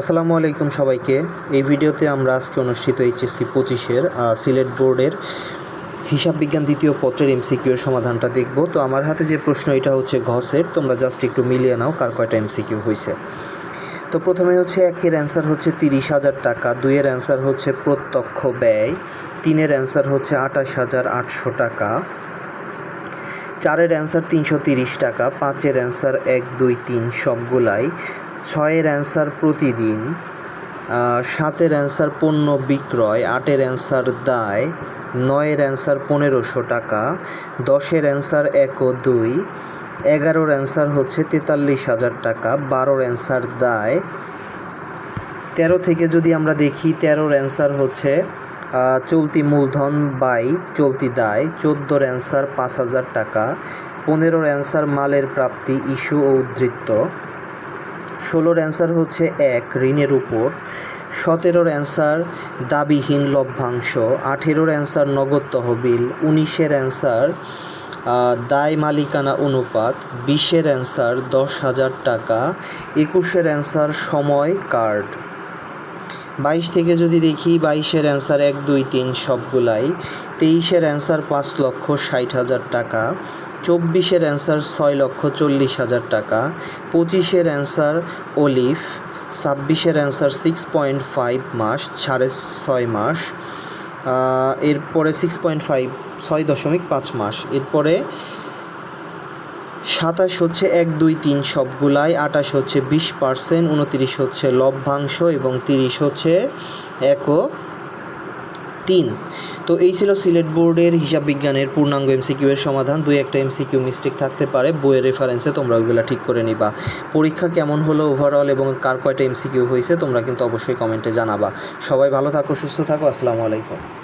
আসসালামু আলাইকুম সবাইকে। এই ভিডিওতে আমরা আজকে অনুষ্ঠিত এইচএসসি পঁচিশের সিলেট বোর্ডের হিসাব বিজ্ঞান দ্বিতীয় পত্রের এমসিকিউর সমাধানটা দেখব। তো আমার হাতে যে প্রশ্ন, এটা হচ্ছে ঘসের। তোমরা জাস্ট একটু মিলিয়ে নাও কার কয়টা এমসিকিউ হয়েছে তো প্রথমে হচ্ছে একের অ্যান্সার হচ্ছে তিরিশ হাজার টাকা, দুইয়ের অ্যান্সার হচ্ছে প্রত্যক্ষ ব্যয়, তিনের অ্যান্সার হচ্ছে আঠাশ হাজার আটশো টাকা, চারের অ্যান্সার তিনশো তিরিশ টাকা, পাঁচের অ্যান্সার এক, দুই, তিন, সবগুলাই। ছয়ের অ্যান্সার প্রতিদিন সাতের অ্যান্সার পণ্য বিক্রয়, আটের অ্যান্সার দায়, নয়ের অ্যান্সার পনেরোশো টাকা, দশের অ্যান্সার এক ও দুই, এগারোর অ্যান্সার হচ্ছে তেতাল্লিশ হাজার টাকা, বারোর অ্যান্সার দায়। তেরো থেকে যদি আমরা দেখি, তেরোর অ্যান্সার হচ্ছে চলতি মূলধন বাই চলতি দায়, চোদ্দোর অ্যান্সার পাঁচ হাজার টাকা, পনেরোর অ্যান্সার মালের প্রাপ্তি, ইস্যু ও উদ্ধৃত্ত। ষোলোর অ্যান্সার হচ্ছে এক ঋণের উপর। সতেরোর অ্যান্সার দাবিহীন লভ্যাংশ। আঠেরোর অ্যান্সার নগদ তহবিল। উনিশের অ্যান্সার দায় মালিকানা অনুপাত। বিশের অ্যান্সার দশ হাজার টাকা। একুশের অ্যান্সার সময় কার্ড। বাইশ থেকে যদি দেখি, বাইশের অ্যান্সার এক, দুই, তিন সবগুলাই। তেইশের অ্যান্সার পাঁচ লক্ষ ষাট হাজার টাকা। চব্বিশের অ্যান্সার ছয় লক্ষ চল্লিশ হাজার টাকা, পঁচিশের অ্যান্সার অলিভ ছাব্বিশের অ্যান্সার সিক্স পয়েন্ট ফাইভ মাস, সাড়ে ছয় মাস এরপরে সিক্স পয়েন্ট ফাইভ ছয় দশমিক পাঁচ মাস, এরপরে সাতাশ হচ্ছে এক, দুই, তিন সবগুলাই, আটাশ হচ্ছে বিশ পার্সেন্ট উনতিরিশ হচ্ছে লভ্যাংশ এবং তিরিশ হচ্ছে এক ও তিন। তো এই ছিল সিলেট বোর্ডের হিসাব বিজ্ঞানের পূর্ণাঙ্গ এমসিকিউ এর সমাধান। দুই একটা এমসিকিউ মিস্টেক থাকতে পারে, বইয়ের রেফারেন্সে তোমরা ওইগুলো ঠিক করে নিবা। পরীক্ষা কেমন হলো ওভারঅল এবং কার কয়টা এমসিকিউ হয়েছে তোমরা কিন্তু অবশ্যই কমেন্টে জানাবা। সবাই ভালো থাকো, সুস্থ থাকো, আসসালামু আলাইকুম।